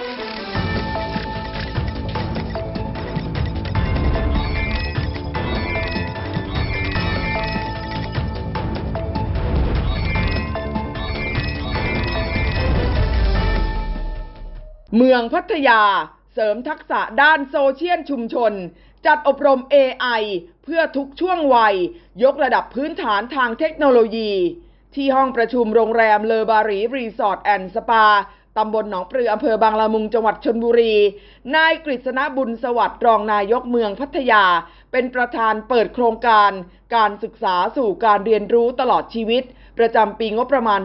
เมืองพัทยาเสริมทักษะด้านโซเชียลชุมชน จัดอบรม AI เพื่อทุกช่วงวัย ยกระดับพื้นฐานทางเทคโนโลยี ที่ห้องประชุมโรงแรมเลอบารีรีสอร์ทแอนด์สปา ตำบลหนองปลืออำเภอบางละมุงจังหวัดชนบุรี นายกฤษณบุญสวัสดิ์รองนายกเมืองพัทยา เป็นประธานเปิดโครงการ การศึกษาสู่การเรียนรู้ตลอดชีวิต ประจำปีงบประมาณ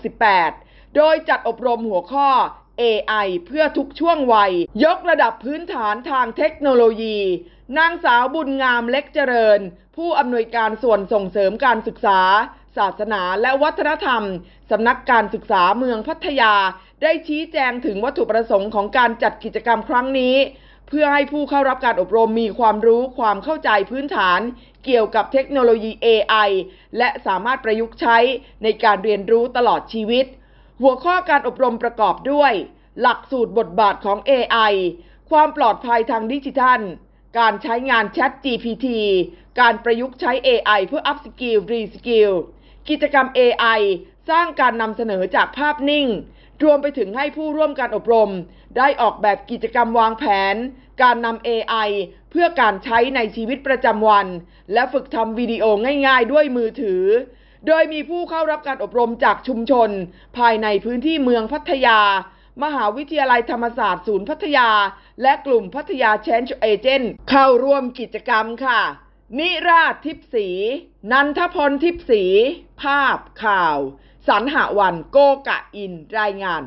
2568 โดยจัดอบรมหัวข้อ AI เพื่อทุกช่วงวัย ยกระดับพื้นฐานทางเทคโนโลยี นางสาวบุญงามเล็กเจริญ ผู้อำนวยการส่วนส่งเสริมการศึกษา ศาสนาและวัฒนธรรม สำนักการศึกษาเมืองพัทยา ได้ชี้แจงถึงวัตถุประสงค์ของการจัดกิจกรรมครั้งนี้ เพื่อให้ผู้เข้ารับการอบรมมีความรู้ความเข้าใจพื้นฐาน เกี่ยวกับเทคโนโลยี AI และสามารถประยุกต์ใช้ในการเรียนรู้ตลอดชีวิต หัวข้อการอบรมประกอบด้วย หลักสูตรบทบาทของ AI ความปลอดภัยทางดิจิทัล การใช้งาน Chat GPT การประยุกต์ใช้ AI เพื่อ up skill re skill กิจกรรม AI สร้างการนำเสนอจากภาพนิ่ง รวมไปถึงให้ผู้ร่วมการอบรม ได้ออกแบบกิจกรรมวางแผน การนำ AI เพื่อการใช้ในชีวิตประจำวัน และฝึกทำวิดีโอง่ายๆ ด้วยมือถือ โดยมีผู้เข้ารับการอบรมจากชุมชน ภายในพื้นที่เมืองพัทยา มหาวิทยาลัยธรรมศาสตร์ศูนย์พัทยา และกลุ่มพัทยา Change Agent เข้าร่วมกิจกรรมค่ะ นิราชทิพสี นันทพลทิพสี ภาพข่าว สรรหวันโกกะอินรายงาน